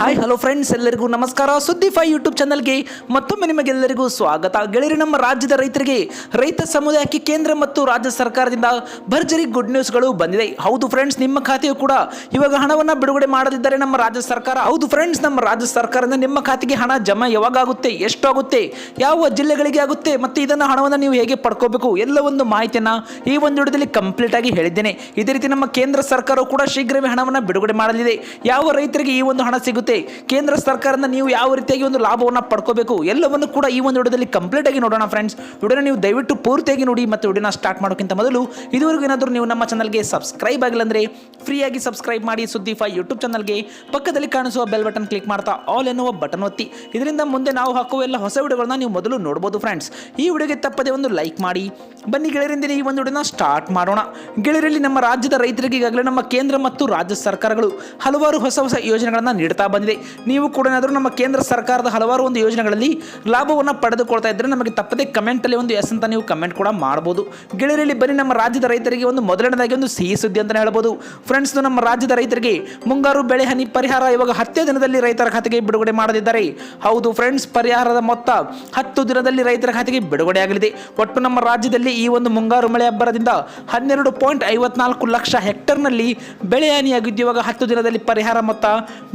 Hi hello friends ಎಲ್ಲರಿಗೂ ನಮಸ್ಕಾರ. ಸುದ್ದಿ ಫೈ ಯೂಟ್ಯೂಬ್ ಚಾನಲ್ಗೆ ಮತ್ತೊಮ್ಮೆ ನಿಮಗೆಲ್ಲರಿಗೂ ಸ್ವಾಗತ. ಗೆಳೆಯರು, ನಮ್ಮ ರಾಜ್ಯದ ರೈತರಿಗೆ, ರೈತ ಸಮುದಾಯಕ್ಕೆ ಕೇಂದ್ರ ಮತ್ತು ರಾಜ್ಯ ಸರ್ಕಾರದಿಂದ ಭರ್ಜರಿ ಗುಡ್ ನ್ಯೂಸ್ಗಳು ಬಂದಿದೆ. ಹೌದು ಫ್ರೆಂಡ್ಸ್ ನಿಮ್ಮ ಖಾತೆಯು ಕೂಡ ಇವಾಗ ಹಣವನ್ನು ಬಿಡುಗಡೆ ಮಾಡದಿದ್ದರೆ ನಮ್ಮ ರಾಜ್ಯ ಸರ್ಕಾರ, ಹೌದು ಫ್ರೆಂಡ್ಸ್ ನಮ್ಮ ರಾಜ್ಯ ಸರ್ಕಾರದಿಂದ ನಿಮ್ಮ ಖಾತೆಗೆ ಹಣ ಜಮಾ ಯಾವಾಗ ಆಗುತ್ತೆ, ಎಷ್ಟು ಆಗುತ್ತೆ, ಯಾವ ಜಿಲ್ಲೆಗಳಿಗೆ ಆಗುತ್ತೆ, ಮತ್ತು ಇದನ್ನು ಹಣವನ್ನು ನೀವು ಹೇಗೆ ಪಡ್ಕೋಬೇಕು, ಎಲ್ಲ ಒಂದು ಮಾಹಿತಿಯನ್ನು ಈ ಒಂದು ವಿಡಿಯೋದಲ್ಲಿ ಕಂಪ್ಲೀಟ್ ಆಗಿ ಹೇಳಿದ್ದೇನೆ. ಇದೇ ರೀತಿ ನಮ್ಮ ಕೇಂದ್ರ ಸರ್ಕಾರವು ಕೂಡ ಶೀಘ್ರವೇ ಹಣವನ್ನು ಬಿಡುಗಡೆ ಮಾಡಲಿದೆ. ಯಾವ ರೈತರಿಗೆ ಈ ಒಂದು ಹಣ ಸಿಗುತ್ತೆ ಕೇಂದ್ರ ಸರ್ಕಾರದಿಂದ ನೀವು ಯಾವ ರೀತಿಯಾಗಿ ಒಂದು ಲಾಭವನ್ನು ಪಡ್ಕೋಬೇಕು ಎಲ್ಲವನ್ನು ಕೂಡ ಈ ಒಂದು ವಿಡಿಯೋದಲ್ಲಿ ಕಂಪ್ಲೀಟ್ ಆಗಿ ನೋಡೋಣ ಫ್ರೆಂಡ್ಸ್ ವಿಡಿಯೋನ ನೀವು ದಯವಿಟ್ಟು ಪೂರ್ತಿಯಾಗಿ ನೋಡಿ ಮತ್ತು ವಿಡಿಯೋನ ಸ್ಟಾರ್ಟ್ ಮಾಡೋಕ್ಕಿಂತ ಮೊದಲು ಇದುವರೆಗೂ ಏನಾದರೂ ನೀವು ನಮ್ಮ ಚಾನಲ್ಗೆ ಸಬ್ಸ್ಕ್ರೈಬ್ ಆಗಿಲ್ಲ ಅಂದರೆ ಫ್ರೀಯಾಗಿ ಸಬ್ಸ್ಕ್ರೈಬ್ ಮಾಡಿ ಸುದ್ದಿ ಫೈ ಯೂಟ್ಯೂಬ್ ಚಾನಲ್ಗೆ ಪಕ್ಕದಲ್ಲಿ ಕಾಣಿಸುವ ಬೆಲ್ ಬಟನ್ ಕ್ಲಿಕ್ ಮಾಡ್ತಾ ಆಲ್ ಎನ್ನುವ ಬಟನ್ ಒತ್ತಿ. ಇದರಿಂದ ಮುಂದೆ ನಾವು ಹಾಕುವ ಎಲ್ಲ ಹೊಸ ವಿಡಿಯೋಗಳನ್ನ ನೀವು ಮೊದಲು ನೋಡ್ಬೋದು ಫ್ರೆಂಡ್ಸ್ ಈ ವಿಡಿಯೋಗೆ ತಪ್ಪದೆ ಒಂದು ಲೈಕ್ ಮಾಡಿ. ಬನ್ನಿ ಗೆಳೆಯರಿಂದ ಈ ಒಂದು ವಿಡಿಯೋನ ಸ್ಟಾರ್ಟ್ ಮಾಡೋಣ. ಗೆಳೆಯರಲ್ಲಿ ನಮ್ಮ ರಾಜ್ಯದ ರೈತರಿಗೆ ಈಗಾಗಲೇ ನಮ್ಮ ಕೇಂದ್ರ ಮತ್ತು ರಾಜ್ಯ ಸರ್ಕಾರಗಳು ಹಲವಾರು ಹೊಸ ಹೊಸ ಯೋಜನೆಗಳನ್ನು ನೀಡ್ತಾ ಬಂದಿದೆ. ನೀವು ಕೂಡ ಏನಾದರೂ ನಮ್ಮ ಕೇಂದ್ರ ಸರ್ಕಾರದ ಹಲವಾರು ಒಂದು ಯೋಜನೆಗಳಲ್ಲಿ ಲಾಭವನ್ನು ಪಡೆದುಕೊಳ್ತಾ ಇದ್ದರೆ ನಮಗೆ ತಪ್ಪದೆ ಕಮೆಂಟಲ್ಲಿ ಒಂದು ಎಸ್ ಅಂತ ನೀವು ಕಮೆಂಟ್ ಕೂಡ ಮಾಡ್ಬೋದು. ಗೆಳೆಯರಲ್ಲಿ ಬನ್ನಿ, ನಮ್ಮ ರಾಜ್ಯದ ರೈತರಿಗೆ ಒಂದು ಮೊದಲನೇದಾಗಿ ಒಂದು ಸಿಹಿ ಸುದ್ದಿ ಅಂತಲೇ ಹೇಳ್ಬೋದು. ಫ್ರೆಂಡ್ಸ್ ನಮ್ಮ ರಾಜ್ಯದ ರೈತರಿಗೆ ಮುಂಗಾರು ಬೆಳೆ ಹನಿ ಪರಿಹಾರ ಇವಾಗ ಹತ್ತೇ ದಿನದಲ್ಲಿ ರೈತರ ಖಾತೆಗೆ ಬಿಡುಗಡೆ ಮಾಡದಿದ್ದಾರೆ. ಹೌದು ಫ್ರೆಂಡ್ಸ್ ಪರಿಹಾರದ ಮೊತ್ತ ಹತ್ತು ದಿನದಲ್ಲಿ ರೈತರ ಖಾತೆಗೆ ಬಿಡುಗಡೆ ಆಗಲಿದೆ. ಒಟ್ಟು ನಮ್ಮ ರಾಜ್ಯದಲ್ಲಿ ಈ ಒಂದು ಮುಂಗಾರು ಮಳೆ ಅಬ್ಬರದಿಂದ ಹನ್ನೆರಡು ಪಾಯಿಂಟ್ ಐವತ್ನಾಲ್ಕು ಲಕ್ಷ ಹೆಕ್ಟರ್ನಲ್ಲಿ ಬೆಳೆ ಹಾನಿಯಾಗಿದ್ದು ಇವಾಗ ಹತ್ತು ದಿನದಲ್ಲಿ ಪರಿಹಾರ ಮೊತ್ತ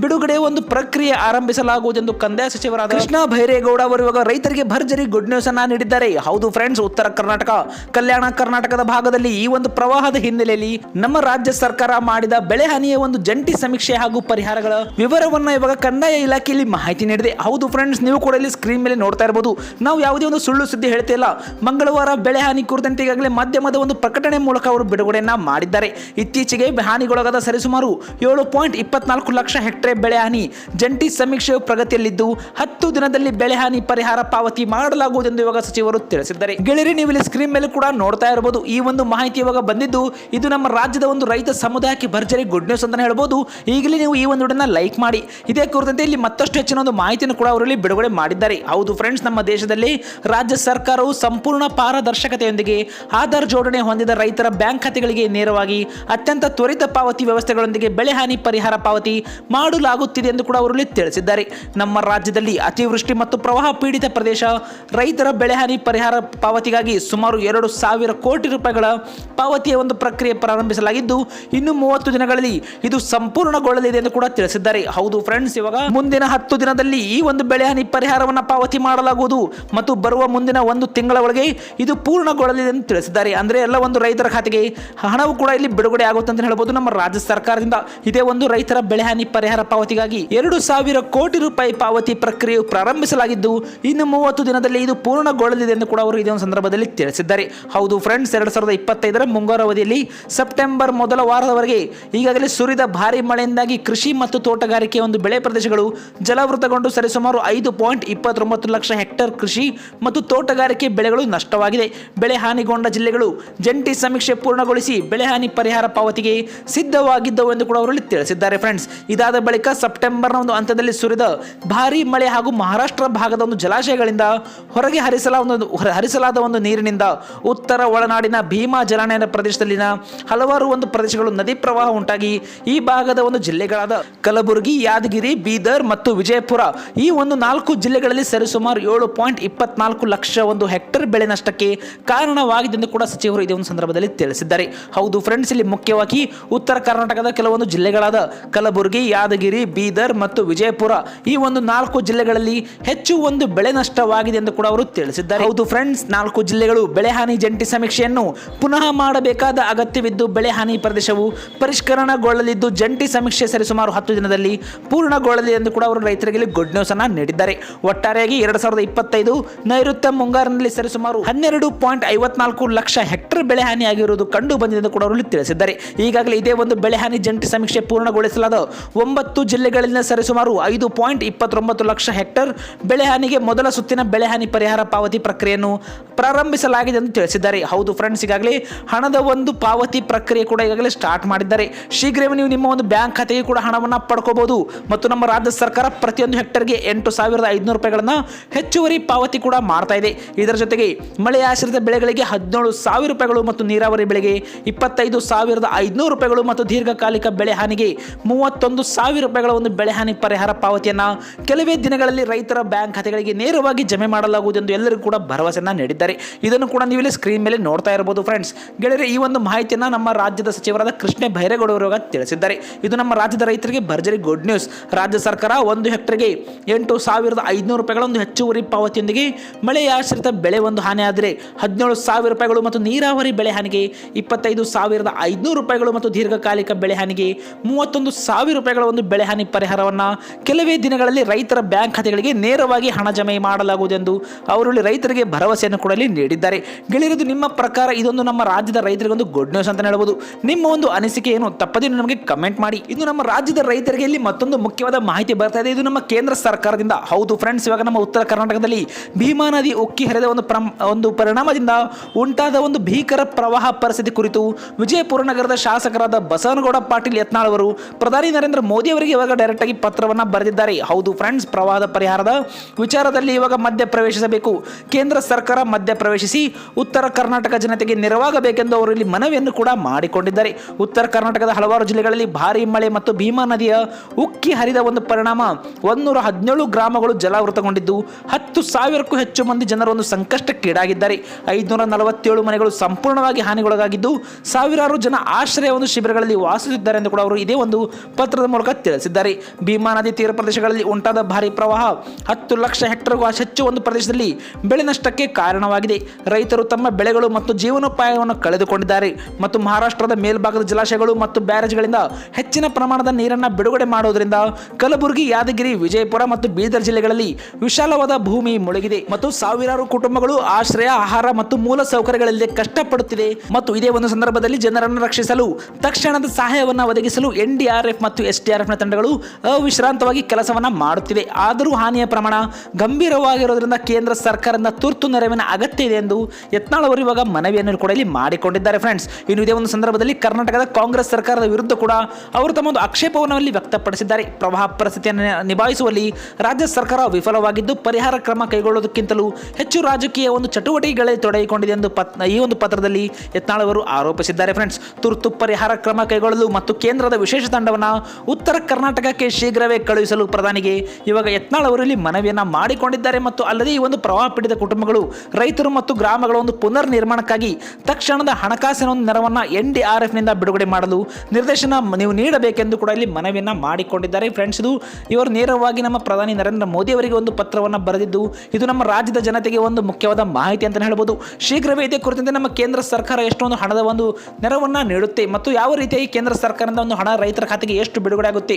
ಬಿಡುಗಡೆ ಒಂದು ಪ್ರಕ್ರಿಯೆ ಆರಂಭಿಸಲಾಗುವುದೆಂದು ಕಂದಾಯ ಸಚಿವರಾದ ಕೃಷ್ಣ ಭೈರೇಗೌಡ ಅವರು ಇವಾಗ ರೈತರಿಗೆ ಭರ್ಜರಿ ಗುಡ್ ನ್ಯೂಸ್ ಅನ್ನ ನೀಡಿದ್ದಾರೆ. ಹೌದು ಫ್ರೆಂಡ್ಸ್ ಉತ್ತರ ಕರ್ನಾಟಕ, ಕಲ್ಯಾಣ ಕರ್ನಾಟಕದ ಭಾಗದಲ್ಲಿ ಈ ಒಂದು ಪ್ರವಾಹದ ಹಿನ್ನೆಲೆಯಲ್ಲಿ ನಮ್ಮ ರಾಜ್ಯ ಸರ್ಕಾರ ಮಾಡಿದ ಬೆಳೆ ಹಾನಿಯ ಒಂದು ಜಂಟಿ ಸಮೀಕ್ಷೆ ಹಾಗೂ ಪರಿಹಾರಗಳ ವಿವರವನ್ನ ಇವಾಗ ಕಂದಾಯ ಇಲಾಖೆಯಲ್ಲಿ ಮಾಹಿತಿ ನೀಡಿದೆ. ಹೌದು ಫ್ರೆಂಡ್ಸ್ ನೀವು ಕೂಡ ಇಲ್ಲಿ ಸ್ಕ್ರೀನ್ ಮೇಲೆ ನೋಡ್ತಾ ಇರಬಹುದು ನಾವು ಯಾವುದೇ ಒಂದು ಸುಳ್ಳು ಸುದ್ದಿ ಹೇಳ್ತಿಲ್ಲ ಮಂಗಳವಾರ ಬೆಳೆ ಹಾನಿ ಕುರಿತಂತೆ ಈಗಾಗಲೇ ಮಾಧ್ಯಮದ ಒಂದು ಪ್ರಕಟಣೆ ಮೂಲಕ ಅವರು ಬಿಡುಗಡೆಯನ್ನ ಮಾಡಿದ್ದಾರೆ. ಇತ್ತೀಚೆಗೆ ಹಾನಿಗೊಳಗಾದ ಸರಿಸುಮಾರು ಏಳು ಪಾಯಿಂಟ್ ಇಪ್ಪತ್ನಾಲ್ಕು ಲಕ್ಷ ಹೆಕ್ಟೇರ್ ಬೆಳೆ ಹಾನಿ ಜಂಟಿ ಸಮೀಕ್ಷೆಯು ಪ್ರಗತಿಯಲ್ಲಿದ್ದು ಹತ್ತು ದಿನದಲ್ಲಿ ಬೆಳೆ ಹಾನಿ ಪರಿಹಾರ ಪಾವತಿ ಮಾಡಲಾಗುವುದೆಂದು ಇವಾಗ ಸಚಿವರು ತಿಳಿಸಿದ್ದಾರೆ. ಗೆಳೆಯರಿ, ನೀವು ಇಲ್ಲಿ ಸ್ಕ್ರೀನ್ ಮೇಲೆ ಕೂಡ ನೋಡ್ತಾ ಇರಬಹುದು. ಈ ಒಂದು ಮಾಹಿತಿ ಇವಾಗ ಬಂದಿದ್ದು ಇದು ನಮ್ಮ ರಾಜ್ಯದ ಒಂದು ರೈತ ಸಮುದಾಯಕ್ಕೆ ಭರ್ಜರಿ ಗುಡ್ ನ್ಯೂಸ್ ಅಂತ ಹೇಳಬಹುದು ಈಗಲೇ ನೀವು ಈ ಒಂದು ವಿಡಿಯೋನ ಲೈಕ್ ಮಾಡಿ. ಇದೇ ಕುರಿತಂತೆ ಇಲ್ಲಿ ಮತ್ತಷ್ಟು ಹೆಚ್ಚಿನ ಒಂದು ಮಾಹಿತಿಯನ್ನು ಕೂಡ ಅವರಲ್ಲಿ ಬಿಡುಗಡೆ ಮಾಡಿದ್ದಾರೆ. ಹೌದು ಫ್ರೆಂಡ್ಸ್ ನಮ್ಮ ದೇಶದಲ್ಲಿ ರಾಜ್ಯ ಸರ್ಕಾರವು ಸಂಪೂರ್ಣ ಪಾರದರ್ಶಕತೆಯೊಂದಿಗೆ ಆಧಾರ್ ಜೋಡಣೆ ಹೊಂದಿದ ರೈತರ ಬ್ಯಾಂಕ್ ಖಾತೆಗಳಿಗೆ ನೇರವಾಗಿ ಅತ್ಯಂತ ತ್ವರಿತ ಪಾವತಿ ವ್ಯವಸ್ಥೆಗಳೊಂದಿಗೆ ಬೆಳೆ ಹಾನಿ ಪರಿಹಾರ ಪಾವತಿ ಮಾಡಲಾಗುತ್ತಿದೆ ಎಂದು ಕೂಡ ಅವರಲ್ಲಿ ತಿಳಿಸಿದ್ದಾರೆ. ನಮ್ಮ ರಾಜ್ಯದಲ್ಲಿ ಅತಿವೃಷ್ಟಿ ಮತ್ತು ಪ್ರವಾಹ ಪೀಡಿತ ಪ್ರದೇಶ, ರೈತರ ಬೆಳೆಹಾನಿ ಪರಿಹಾರ ಪಾವತಿಗಾಗಿ ಸುಮಾರು ಎರಡು ಸಾವಿರ ಕೋಟಿ ರೂಪಾಯಿಗಳ ಪಾವತಿಯ ಒಂದು ಪ್ರಕ್ರಿಯೆ ಪ್ರಾರಂಭಿಸಲಾಗಿದ್ದು, ಇನ್ನು ಮೂವತ್ತು ದಿನಗಳಲ್ಲಿ ಇದು ಸಂಪೂರ್ಣಗೊಳ್ಳಲಿದೆ ಎಂದು ಕೂಡ ತಿಳಿಸಿದ್ದಾರೆ. ಹೌದು ಫ್ರೆಂಡ್ಸ್ ಇವಾಗ ಮುಂದಿನ ಹತ್ತು ದಿನದಲ್ಲಿ ಈ ಒಂದು ಬೆಳೆಹಾನಿ ಪರಿಹಾರವನ್ನು ಪಾವತಿ ಮಾಡಲಾಗುವುದು ಮತ್ತು ಬರುವ ಮುಂದಿನ ಒಂದು ತಿಂಗಳ ಒಳಗೆ ಇದು ಪೂರ್ಣಗೊಳ್ಳಲಿದೆ ಎಂದು ತಿಳಿಸಿದ್ದಾರೆ. ಅಂದ್ರೆ ಎಲ್ಲ ಒಂದು ರೈತರ ಖಾತೆಗೆ ಹಣವು ಕೂಡ ಇಲ್ಲಿ ಬಿಡುಗಡೆ ಆಗುತ್ತೆ ಅಂತ ಹೇಳ್ಬೋದು ನಮ್ಮ ರಾಜ್ಯ ಸರ್ಕಾರದಿಂದ. ಇದೇ ಒಂದು ರೈತರ ಬೆಳೆಹಾನಿ ಪರಿಹಾರ ಪಾವತಿಗಾಗಿ ಎರಡು ಸಾವಿರ ಕೋಟಿ ರೂಪಾಯಿ ಪಾವತಿ ಪ್ರಕ್ರಿಯೆ ಪ್ರಾರಂಭಿಸಲಾಗಿದ್ದು, ಇನ್ನು ಮೂವತ್ತು ದಿನದಲ್ಲಿ ಇದು ಪೂರ್ಣಗೊಳ್ಳಲಿದೆ ಎಂದು ಕೂಡ ಅವರು ಇದೇ ಒಂದು ಸಂದರ್ಭದಲ್ಲಿ ತಿಳಿಸಿದ್ದಾರೆ. ಹೌದು ಫ್ರೆಂಡ್ಸ್ ಎರಡು ಸಾವಿರದ ಇಪ್ಪತ್ತೈದರ ಮುಂಗಾರು ಅವಧಿಯಲ್ಲಿ ಸೆಪ್ಟೆಂಬರ್ ಮೊದಲ ವಾರದವರೆಗೆ ಈಗಾಗಲೇ ಸುರಿದ ಭಾರಿ ಮಳೆಯಿಂದಾಗಿ ಕೃಷಿ ಮತ್ತು ತೋಟಗಾರಿಕೆ ಒಂದು ಬೆಳೆ ಪ್ರದೇಶಗಳು ಜಲವೃತಗೊಂಡು ಸರಿಸುಮಾರು ಐದು ಪಾಯಿಂಟ್ ಇಪ್ಪತ್ತೊಂಬತ್ತು ಲಕ್ಷ ಹೆಕ್ಟೇರ್ ಕೃಷಿ ಮತ್ತು ತೋಟಗಾರಿಕೆ ಬೆಳೆಗಳು ನಷ್ಟವಾಗಿದೆ. ಬೆಳೆ ಹಾನಿಗೊಂಡ ಜಿಲ್ಲೆಗಳು ಜಂಟಿ ಸಮೀಕ್ಷೆ ಪೂರ್ಣಗೊಳಿಸಿ ಬೆಳೆ ಹಾನಿ ಪರಿಹಾರ ಪಾವತಿಗೆ ಸಿದ್ಧವಾಗಿದ್ದವು ಎಂದು ಕೂಡ ಅವರಲ್ಲಿ ತಿಳಿಸಿದ್ದಾರೆ ಫ್ರೆಂಡ್ಸ್ ಇದಾದ ಬಳಿಕ ಸೆಪ್ಟೆಂಬರ್ನ ಒಂದು ಹಂತದಲ್ಲಿ ಸುರಿದ ಭಾರಿ ಮಳೆ ಹಾಗೂ ಮಹಾರಾಷ್ಟ್ರ ಭಾಗದ ಒಂದು ಜಲಾಶಯಗಳಿಂದ ಹೊರಗೆ ಹರಿಸಲಾದ ಒಂದು ಹರಿಸಲಾದ ಒಂದು ನೀರಿನಿಂದ ಉತ್ತರ ಒಳನಾಡಿನ ಭೀಮಾ ಜಲಾನಯನ ಪ್ರದೇಶದಲ್ಲಿನ ಹಲವಾರು ಒಂದು ಪ್ರದೇಶಗಳು ನದಿ ಪ್ರವಾಹ ಉಂಟಾಗಿ ಈ ಭಾಗದ ಒಂದು ಜಿಲ್ಲೆಗಳಾದ ಕಲಬುರಗಿ, ಯಾದಗಿರಿ, ಬೀದರ್ ಮತ್ತು ವಿಜಯಪುರ ಈ ಒಂದು ನಾಲ್ಕು ಜಿಲ್ಲೆಗಳಲ್ಲಿ ಸರಿಸುಮಾರು ಏಳು ಪಾಯಿಂಟ್ ಇಪ್ಪತ್ನಾಲ್ಕು ಲಕ್ಷ ಒಂದು ಹೆಕ್ಟೇರ್ ಬೆಳೆ ನಷ್ಟಕ್ಕೆ ಕಾರಣವಾಗಿದೆ ಎಂದು ಕೂಡ ಸಚಿವರು ಇದೇ ಒಂದು ಸಂದರ್ಭದಲ್ಲಿ ತಿಳಿಸಿದ್ದಾರೆ. ಹೌದು ಫ್ರೆಂಡ್ಸ್, ಇಲ್ಲಿ ಮುಖ್ಯವಾಗಿ ಉತ್ತರ ಕರ್ನಾಟಕದ ಕೆಲವೊಂದು ಜಿಲ್ಲೆಗಳಾದ ಕಲಬುರಗಿ, ಯಾದಗಿರಿ, ಬೀದರ್ ಮತ್ತು ವಿಜಯಪುರ ಈ ಒಂದು ನಾಲ್ಕು ಜಿಲ್ಲೆಗಳಲ್ಲಿ ಹೆಚ್ಚು ಒಂದು ಬೆಳೆ ನಷ್ಟವಾಗಿದೆ ಎಂದು ಕೂಡ ಅವರು ತಿಳಿಸಿದ್ದಾರೆ. ಹೌದು ಫ್ರೆಂಡ್ಸ್ ನಾಲ್ಕು ಜಿಲ್ಲೆಗಳು ಬೆಳೆ ಹಾನಿ ಜಂಟಿ ಸಮೀಕ್ಷೆಯನ್ನು ಪುನಃ ಮಾಡಬೇಕಾದ ಅಗತ್ಯವಿದ್ದು ಬೆಳೆ ಹಾನಿ ಪ್ರದೇಶವು ಪರಿಷ್ಕರಣಗೊಳ್ಳಲಿದ್ದು ಜಂಟಿ ಸಮೀಕ್ಷೆ ಸರಿಸುಮಾರು ಹತ್ತು ದಿನದಲ್ಲಿ ಪೂರ್ಣಗೊಳ್ಳಲಿದೆ ಎಂದು ಕೂಡ ಅವರು ರೈತರಿಗೆ ಗುಡ್ ನ್ಯೂಸ್ ಅನ್ನು ನೀಡಿದ್ದಾರೆ. ಒಟ್ಟಾರೆಯಾಗಿ ಎರಡ್ ಸಾವಿರದ ಇಪ್ಪತ್ತೈದು ನೈಋತ್ಯ ಮುಂಗಾರಿನಲ್ಲಿ ಸರಿಸುಮಾರು ಹನ್ನೆರಡು ಪಾಯಿಂಟ್ ಐವತ್ನಾಲ್ಕು ಲಕ್ಷ ಹೆಕ್ಟರ್ ಬೆಳೆ ಹಾನಿಯಾಗಿರುವುದು ಕಂಡು ಬಂದಿದೆ ಎಂದು ಕೂಡ ಅವರು ತಿಳಿಸಿದ್ದಾರೆ. ಈಗಾಗಲೇ ಇದೇ ಒಂದು ಬೆಳೆ ಹಾನಿ ಜಂಟಿ ಸಮೀಕ್ಷೆ ಪೂರ್ಣಗೊಳಿಸಲಾದ ಒಂಬತ್ತು ಜಿಲ್ಲೆಗಳಲ್ಲಿನ ಸರಿಸುಮಾರು ಐದು ಪಾಯಿಂಟ್ ಇಪ್ಪತ್ತೊಂಬತ್ತು ಲಕ್ಷ ಹೆಕ್ಟರ್ ಬೆಳೆ ಹಾನಿಗೆ ಮೊದಲ ಸುತ್ತಿನ ಬೆಳೆ ಹಾನಿ ಪರಿಹಾರ ಪಾವತಿ ಪ್ರಕ್ರಿಯೆಯನ್ನು ಪ್ರಾರಂಭಿಸಲಾಗಿದೆ ಎಂದು ತಿಳಿಸಿದ್ದಾರೆ. ಹೌದು ಫ್ರೆಂಡ್ಸ್ ಈಗಾಗಲೇ ಹಣದ ಒಂದು ಪಾವತಿ ಪ್ರಕ್ರಿಯೆ ಕೂಡ ಈಗಾಗಲೇ ಸ್ಟಾರ್ಟ್ ಮಾಡಿದ್ದಾರೆ. ಶೀಘ್ರವೇ ನೀವು ನಿಮ್ಮ ಒಂದು ಬ್ಯಾಂಕ್ ಖಾತೆಗೆ ಕೂಡ ಹಣವನ್ನು ಪಡ್ಕೋಬಹುದು. ಮತ್ತು ನಮ್ಮ ರಾಜ್ಯ ಸರ್ಕಾರ ಪ್ರತಿಯೊಂದು ಹೆಕ್ಟರ್ಗೆ ಎಂಟು ಸಾವಿರದ ಐದುನೂರು ರೂಪಾಯಿಗಳನ್ನು ಹೆಚ್ಚುವರಿ ಪಾವತಿ ಕೂಡ ಮಾಡ್ತಾ ಇದೆ. ಇದರ ಜೊತೆಗೆ ಮಳೆ ಆಶ್ರಿತ ಬೆಳೆಗಳಿಗೆ ಹದಿನೇಳು ಸಾವಿರ ರೂಪಾಯಿಗಳು ಮತ್ತು ನೀರಾವರಿ ಬೆಳೆಗೆ ಇಪ್ಪತ್ತೈದು ಸಾವಿರದ ಐದುನೂರು ರೂಪಾಯಿಗಳು ಮತ್ತು ದೀರ್ಘಕಾಲಿಕ ಬೆಳೆ ಹಾನಿಗೆ ಮೂವತ್ತೊಂದು ಸಾವಿರ ರೂಪಾಯಿಗಳ ಒಂದು ಬೆಳೆಹಾನಿ ಪರಿಹಾರ ಪಾವತಿಯನ್ನು ಕೆಲವೇ ದಿನಗಳಲ್ಲಿ ರೈತರ ಬ್ಯಾಂಕ್ ಖಾತೆಗಳಿಗೆ ನೇರವಾಗಿ ಜಮೆ ಮಾಡಲಾಗುವುದು ಎಂದು ಎಲ್ಲರಿಗೂ ಕೂಡ ಭರವಸೆಯನ್ನು ನೀಡಿದ್ದಾರೆ. ಇದನ್ನು ಕೂಡ ನೀವು ಇಲ್ಲಿ ಸ್ಕ್ರೀನ್ ಮೇಲೆ ನೋಡ್ತಾ ಇರಬಹುದು ಫ್ರೆಂಡ್ಸ್ ಗೆಳೆಯರೆ, ಈ ಒಂದು ಮಾಹಿತಿಯನ್ನು ನಮ್ಮ ರಾಜ್ಯದ ಸಚಿವರಾದ ಕೃಷ್ಣ ಬೈರೇಗೌಡ ಅವರು ತಿಳಿಸಿದ್ದಾರೆ. ಇದು ನಮ್ಮ ರಾಜ್ಯದ ರೈತರಿಗೆ ಭರ್ಜರಿ ಗುಡ್ ನ್ಯೂಸ್ ರಾಜ್ಯ ಸರ್ಕಾರ ಒಂದು ಹೆಕ್ಟರ್ಗೆ ಎಂಟು ಸಾವಿರದ ಐದುನೂರು ರೂಪಾಯಿಗಳ ಒಂದು ಹೆಚ್ಚುವರಿ ಪಾವತಿಯೊಂದಿಗೆ ಮಳೆಯಾಶ್ರಿತ ಬೆಳೆ ಒಂದು ಹಾನಿ ಆದರೆ ಹದಿನೇಳು ಸಾವಿರ ರೂಪಾಯಿಗಳು ಮತ್ತು ನೀರಾವರಿ ಬೆಳೆ ಹಾನಿಗೆ ಇಪ್ಪತ್ತೈದು ಸಾವಿರದ ಐದುನೂರು ರೂಪಾಯಿಗಳು ಮತ್ತು ದೀರ್ಘಕಾಲಿಕ ಬೆಳೆ ಹಾನಿಗೆ ಮೂವತ್ತೊಂದು ಸಾವಿರ ರೂಪಾಯಿಗಳ ಒಂದು ಬೆಳೆ ಹಾನಿ ಪರಿಹಾರವನ್ನು ಕೆಲವೇ ದಿನಗಳಲ್ಲಿ ರೈತರ ಬ್ಯಾಂಕ್ ಖಾತೆಗಳಿಗೆ ನೇರವಾಗಿ ಹಣ ಜಮೆ ಮಾಡಲಾಗುವುದೆಂದು ಅವರಲ್ಲಿ ರೈತರಿಗೆ ಭರವಸೆಯನ್ನು ಕೂಡ ನೀಡಿದ್ದಾರೆ. ಗೆಳೆಯರದು, ನಿಮ್ಮ ಪ್ರಕಾರ ಇದೊಂದು ನಮ್ಮ ರಾಜ್ಯದ ರೈತರಿಗೆ ಒಂದು ಗುಡ್ ನ್ಯೂಸ್ ಅಂತ ಹೇಳಬಹುದು ನಿಮ್ಮ ಒಂದು ಅನಿಸಿಕೆ ಏನು ತಪ್ಪದೇ ನಮಗೆ ಕಮೆಂಟ್ ಮಾಡಿ. ಇದು ನಮ್ಮ ರಾಜ್ಯದ ರೈತರಿಗೆ ಇಲ್ಲಿ ಮತ್ತೊಂದು ಮುಖ್ಯವಾದ ಮಾಹಿತಿ ಬರ್ತಾ ಇದೆ. ಇದು ನಮ್ಮ ಕೇಂದ್ರ ಸರ್ಕಾರದಿಂದ. ಹೌದು ಫ್ರೆಂಡ್ಸ್ ಇವಾಗ ನಮ್ಮ ಉತ್ತರ ಕರ್ನಾಟಕದಲ್ಲಿ ಭೀಮಾ ನದಿ ಉಕ್ಕಿ ಹರಿದ ಒಂದು ಒಂದು ಪರಿಣಾಮದಿಂದ ಉಂಟಾದ ಒಂದು ಭೀಕರ ಪ್ರವಾಹ ಪರಿಸ್ಥಿತಿ ಕುರಿತು ವಿಜಯಪುರ ನಗರದ ಶಾಸಕರಾದ ಬಸವನಗೌಡ ಪಾಟೀಲ್ ಯತ್ನಾಳ್ ಅವರು ಪ್ರಧಾನಿ ನರೇಂದ್ರ ಮೋದಿ ಅವರಿಗೆ ಇವಾಗ ಆಗಿ ಪತ್ರವನ್ನ ಬರೆದಿದ್ದಾರೆ. ಹೌದು ಫ್ರೆಂಡ್ಸ್ ಪ್ರವಾಹದ ಪರಿಹಾರದ ವಿಚಾರದಲ್ಲಿ ಇವಾಗ ಮಧ್ಯ ಪ್ರವೇಶಿಸಬೇಕು. ಕೇಂದ್ರ ಸರ್ಕಾರ ಮಧ್ಯ ಪ್ರವೇಶಿಸಿ ಉತ್ತರ ಕರ್ನಾಟಕ ಜನತೆಗೆ ನೆರವಾಗಬೇಕೆಂದು ಅವರು ಇಲ್ಲಿ ಮನವಿಯನ್ನು ಕೂಡ ಮಾಡಿಕೊಂಡಿದ್ದಾರೆ. ಉತ್ತರ ಕರ್ನಾಟಕದ ಹಲವಾರು ಜಿಲ್ಲೆಗಳಲ್ಲಿ ಭಾರೀ ಮಳೆ ಮತ್ತು ಭೀಮಾ ನದಿಯ ಉಕ್ಕಿ ಹರಿದ ಒಂದು ಪರಿಣಾಮ ಒಂದೂರ ಹದಿನೇಳು ಗ್ರಾಮಗಳು ಜಲಾವೃತಗೊಂಡಿದ್ದು ಹತ್ತು ಸಾವಿರಕ್ಕೂ ಹೆಚ್ಚು ಮಂದಿ ಜನರು ಒಂದು ಸಂಕಷ್ಟಕ್ಕೀಡಾಗಿದ್ದಾರೆ. ಐದುನೂರ ನಲವತ್ತೇಳು ಮನೆಗಳು ಸಂಪೂರ್ಣವಾಗಿ ಹಾನಿಗೊಳಗಾಗಿದ್ದು ಸಾವಿರಾರು ಜನ ಆಶ್ರಯ ಒಂದು ಶಿಬಿರಗಳಲ್ಲಿ ವಾಸಿಸುತ್ತಿದ್ದಾರೆ ಎಂದು ಕೂಡ ಅವರು ಇದೇ ಒಂದು ಪತ್ರದ ಮೂಲಕ ತಿಳಿಸಿದ್ದಾರೆ. ಭೀಮಾ ನದಿ ತೀರ ಪ್ರದೇಶಗಳಲ್ಲಿ ಉಂಟಾದ ಭಾರಿ ಪ್ರವಾಹ. ಹತ್ತು ಲಕ್ಷ ಹೆಕ್ಟರ್ಗೂ ಹೆಚ್ಚು ಒಂದು ಪ್ರದೇಶದಲ್ಲಿ ಬೆಳೆ ನಷ್ಟಕ್ಕೆ ಕಾರಣವಾಗಿದೆ. ರೈತರು ತಮ್ಮ ಬೆಳೆಗಳು ಮತ್ತು ಜೀವನೋಪಾಯವನ್ನು ಕಳೆದುಕೊಂಡಿದ್ದಾರೆ. ಮತ್ತು ಮಹಾರಾಷ್ಟ್ರದ ಮೇಲ್ಭಾಗದ ಜಲಾಶಯಗಳು ಮತ್ತು ಬ್ಯಾರೇಜ್ಗಳಿಂದ ಹೆಚ್ಚಿನ ಪ್ರಮಾಣದ ನೀರನ್ನು ಬಿಡುಗಡೆ ಮಾಡುವುದರಿಂದ ಕಲಬುರಗಿ, ಯಾದಗಿರಿ, ವಿಜಯಪುರ ಮತ್ತು ಬೀದರ್ ಜಿಲ್ಲೆಗಳಲ್ಲಿ ವಿಶಾಲವಾದ ಭೂಮಿ ಮುಳುಗಿದೆ. ಮತ್ತು ಸಾವಿರಾರು ಕುಟುಂಬಗಳು ಆಶ್ರಯ, ಆಹಾರ ಮತ್ತು ಮೂಲ ಸೌಕರ್ಯಗಳಲ್ಲಿ ಕಷ್ಟಪಡುತ್ತಿದೆ. ಮತ್ತು ಇದೇ ಒಂದು ಸಂದರ್ಭದಲ್ಲಿ ಜನರನ್ನು ರಕ್ಷಿಸಲು ತಕ್ಷಣದ ಸಹಾಯವನ್ನು ಒದಗಿಸಲು ಎನ್ಡಿಆರ್ಎಫ್ ಮತ್ತು ಎಸ್ಡಿಆರ್ಎಫ್ನ ತಂಡಗಳು ಅವಿಶ್ರಾಂತವಾಗಿ ಕೆಲಸವನ್ನು ಮಾಡುತ್ತಿವೆ ಆದರೂ ಹಾನಿಯ ಪ್ರಮಾಣ ಗಂಭೀರವಾಗಿರೋದ್ರಿಂದ ಕೇಂದ್ರ ಸರ್ಕಾರದಿಂದ ತುರ್ತು ನೆರವಿನ ಅಗತ್ಯ ಇದೆ ಎಂದು ಯತ್ನಾಳ್ ಅವರು ಇವಾಗ ಮನವಿಯನ್ನು ಕೂಡ ಇಲ್ಲಿ ಮಾಡಿಕೊಂಡಿದ್ದಾರೆ ಫ್ರೆಂಡ್ಸ್. ಇನ್ನು ಇದೇ ಒಂದು ಸಂದರ್ಭದಲ್ಲಿ ಕರ್ನಾಟಕದ ಕಾಂಗ್ರೆಸ್ ಸರ್ಕಾರದ ವಿರುದ್ಧ ಕೂಡ ಅವರು ತಮ್ಮ ಒಂದು ಆಕ್ಷೇಪವನ್ನು ವ್ಯಕ್ತಪಡಿಸಿದ್ದಾರೆ. ಪ್ರವಾಹ ಪರಿಸ್ಥಿತಿಯನ್ನು ನಿಭಾಯಿಸುವಲ್ಲಿ ರಾಜ್ಯ ಸರ್ಕಾರ ವಿಫಲವಾಗಿದ್ದು ಪರಿಹಾರ ಕ್ರಮ ಕೈಗೊಳ್ಳುವುದಕ್ಕಿಂತಲೂ ಹೆಚ್ಚು ರಾಜಕೀಯ ಒಂದು ಚಟುವಟಿಕೆಗಳಲ್ಲಿ ತೊಡಗಿಕೊಂಡಿದೆ ಎಂದು ಪತ್, ಈ ಒಂದು ಪತ್ರದಲ್ಲಿ ಯತ್ನಾಳ್ ಅವರು ಆರೋಪಿಸಿದ್ದಾರೆ ಫ್ರೆಂಡ್ಸ್. ತುರ್ತು ಪರಿಹಾರ ಕ್ರಮ ಕೈಗೊಳ್ಳಲು ಮತ್ತು ಕೇಂದ್ರದ ವಿಶೇಷ ತಂಡವನ್ನು ಉತ್ತರ ಕರ್ನಾಟಕಕ್ಕೆ ಶೀಘ್ರವೇ ಕಳುಹಿಸಲು ಪ್ರಧಾನಿಗೆ ಇವಾಗ ಯತ್ನಾಳ್ ಅವರು ಇಲ್ಲಿ ಮನವಿಯನ್ನ ಮಾಡಿಕೊಂಡಿದ್ದಾರೆ ಮತ್ತು ಅಲ್ಲದೆ ಈ ಒಂದು ಪ್ರವಾಹ ಪೀಡಿತ ಕುಟುಂಬಗಳು, ರೈತರು ಮತ್ತು ಗ್ರಾಮಗಳ ಒಂದು ಪುನರ್ ನಿರ್ಮಾಣಕ್ಕಾಗಿ ತಕ್ಷಣದ ಹಣಕಾಸಿನ ಒಂದು ನೆರವನ್ನ ಎನ್ ಡಿ ಆರ್ ಎಫ್ನಿಂದ ಬಿಡುಗಡೆ ಮಾಡಲು ನಿರ್ದೇಶನ ನೀವು ನೀಡಬೇಕೆಂದು ಕೂಡ ಇಲ್ಲಿ ಮನವಿಯನ್ನ ಮಾಡಿಕೊಂಡಿದ್ದಾರೆ. ಫ್ರೆಂಡ್ಸ್ ಇದು ಇವರು ನೇರವಾಗಿ ನಮ್ಮ ಪ್ರಧಾನಿ ನರೇಂದ್ರ ಮೋದಿ ಅವರಿಗೆ ಒಂದು ಪತ್ರವನ್ನು ಬರೆದಿದ್ದು, ಇದು ನಮ್ಮ ರಾಜ್ಯದ ಜನತೆಗೆ ಒಂದು ಮುಖ್ಯವಾದ ಮಾಹಿತಿ ಅಂತ ಹೇಳ್ಬೋದು. ಶೀಘ್ರವೇ ಇದೇ ಕುರಿತಂತೆ ನಮ್ಮ ಕೇಂದ್ರ ಸರ್ಕಾರ ಎಷ್ಟೊಂದು ಹಣದ ಒಂದು ನೆರವನ್ನ ನೀಡುತ್ತೆ ಮತ್ತು ಯಾವ ರೀತಿಯಾಗಿ ಕೇಂದ್ರ ಸರ್ಕಾರದಿಂದ ಒಂದು ಹಣ ರೈತರ ಖಾತೆಗೆ ಎಷ್ಟು ಬಿಡುಗಡೆ ಆಗುತ್ತೆ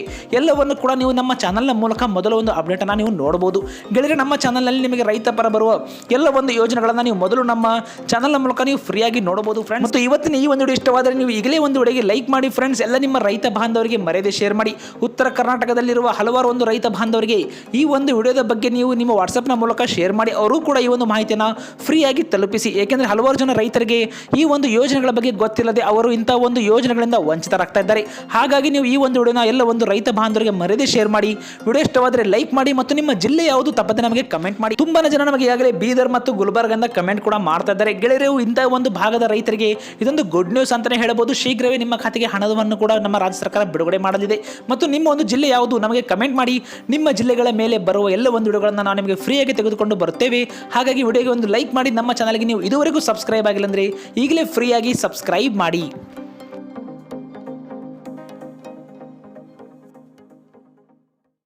ಎಲ್ಲವನ್ನು ಕೂಡ ನೀವು ನಮ್ಮ ಚಾನಲ್ನ ಮೂಲಕ ಮೊದಲ ಒಂದು ಅಪ್ಡೇಟನ್ನು ನೀವು ನೋಡ್ಬೋದು. ಗೆಳೆಯರೆ, ನಮ್ಮ ಚಾನಲ್ನಲ್ಲಿ ನಿಮಗೆ ರೈತ ಪರ ಬರುವ ಎಲ್ಲ ಒಂದು ಯೋಜನೆಗಳನ್ನು ನೀವು ಮೊದಲು ನಮ್ಮ ಚಾನಲ್ನ ಮೂಲಕ ನೀವು ಫ್ರೀಯಾಗಿ ನೋಡಬಹುದು ಫ್ರೆಂಡ್ಸ್ ಮತ್ತು ಇವತ್ತಿನ ಈ ಒಂದು ವಿಡಿಯೋ ಇಷ್ಟವಾದರೆ ನೀವು ಈಗಲೇ ಒಂದು ವಿಡಿಯೋಗೆ ಲೈಕ್ ಮಾಡಿ ಫ್ರೆಂಡ್ಸ್ ಎಲ್ಲ ನಿಮ್ಮ ರೈತ ಬಾಂಧವರಿಗೆ ಮರೆಯದೆ ಶೇರ್ ಮಾಡಿ. ಉತ್ತರ ಕರ್ನಾಟಕದಲ್ಲಿರುವ ಹಲವಾರು ಒಂದು ರೈತ ಬಾಂಧವರಿಗೆ ಈ ಒಂದು ವಿಡಿಯೋದ ಬಗ್ಗೆ ನೀವು ನಿಮ್ಮ ವಾಟ್ಸಪ್ನ ಮೂಲಕ ಶೇರ್ ಮಾಡಿ. ಅವರು ಕೂಡ ಈ ಒಂದು ಮಾಹಿತಿಯನ್ನು ಫ್ರೀಯಾಗಿ ತಲುಪಿಸಿ. ಏಕೆಂದರೆ ಹಲವಾರು ಜನ ರೈತರಿಗೆ ಈ ಒಂದು ಯೋಜನೆಗಳ ಬಗ್ಗೆ ಗೊತ್ತಿಲ್ಲದೆ ಅವರು ಇಂಥ ಒಂದು ಯೋಜನೆಗಳಿಂದ ವಂಚಿತರಾಗ್ತಾ ಇದ್ದಾರೆ. ಹಾಗಾಗಿ ನೀವು ಈ ಒಂದು ವಿಡಿಯೋನ ಎಲ್ಲ ಒಂದು ರೈತ ಬಾಂಧವರಿಗೆ ಮರೆಯದೆ ಶೇರ್ ಮಾಡಿ. ವಿಡಿಯೋ ಇಷ್ಟವಾದರೆ ಲೈಕ್ ಮಾಡಿ ಮತ್ತು ನಿಮ್ಮ ಜಿಲ್ಲೆ ಯಾವುದು ತಪ್ಪದೆ ನಮಗೆ ಕಮೆಂಟ್ ಮಾಡಿ. ತುಂಬಾ ಜನ ನಮಗೆ ಈಗಾಗಲೇ ಬೀದರ್ ಮತ್ತು ಗುಲ್ಬರ್ಗಂದ ಕಮೆಂಟ್ ಕೂಡ ಮಾಡ್ತಾ ಇದ್ದಾರೆ. ಗೆಳೆಯರು ಇಂತಹ ಒಂದು ಭಾಗದ ರೈತರಿಗೆ ಇದೊಂದು ಗುಡ್ ನ್ಯೂಸ್ ಅಂತಲೇ ಹೇಳಬಹುದು ಶೀಘ್ರವೇ ನಿಮ್ಮ ಖಾತೆಗೆ ಹಣವನ್ನು ಕೂಡ ನಮ್ಮ ರಾಜ್ಯ ಸರ್ಕಾರ ಬಿಡುಗಡೆ ಮಾಡಲಿದೆ. ಮತ್ತು ನಿಮ್ಮ ಒಂದು ಜಿಲ್ಲೆ ಯಾವುದು ನಮಗೆ ಕಮೆಂಟ್ ಮಾಡಿ. ನಿಮ್ಮ ಜಿಲ್ಲೆಗಳ ಮೇಲೆ ಬರುವ ಎಲ್ಲ ಒಂದು ವಿಡಿಯೋಗಳನ್ನು ನಾವು ನಿಮಗೆ ಫ್ರೀಯಾಗಿ ತೆಗೆದುಕೊಂಡು ಬರುತ್ತೇವೆ. ಹಾಗಾಗಿ ವಿಡಿಯೋಗೆ ಒಂದು ಲೈಕ್ ಮಾಡಿ. ನಮ್ಮ ಚಾನಲ್ಗೆ ನೀವು ಇದುವರೆಗೂ ಸಬ್ಸ್ಕ್ರೈಬ್ ಆಗಿಲ್ಲ ಅಂದರೆ ಈಗಲೇ ಫ್ರೀಯಾಗಿ ಸಬ್ಸ್ಕ್ರೈಬ್ ಮಾಡಿ.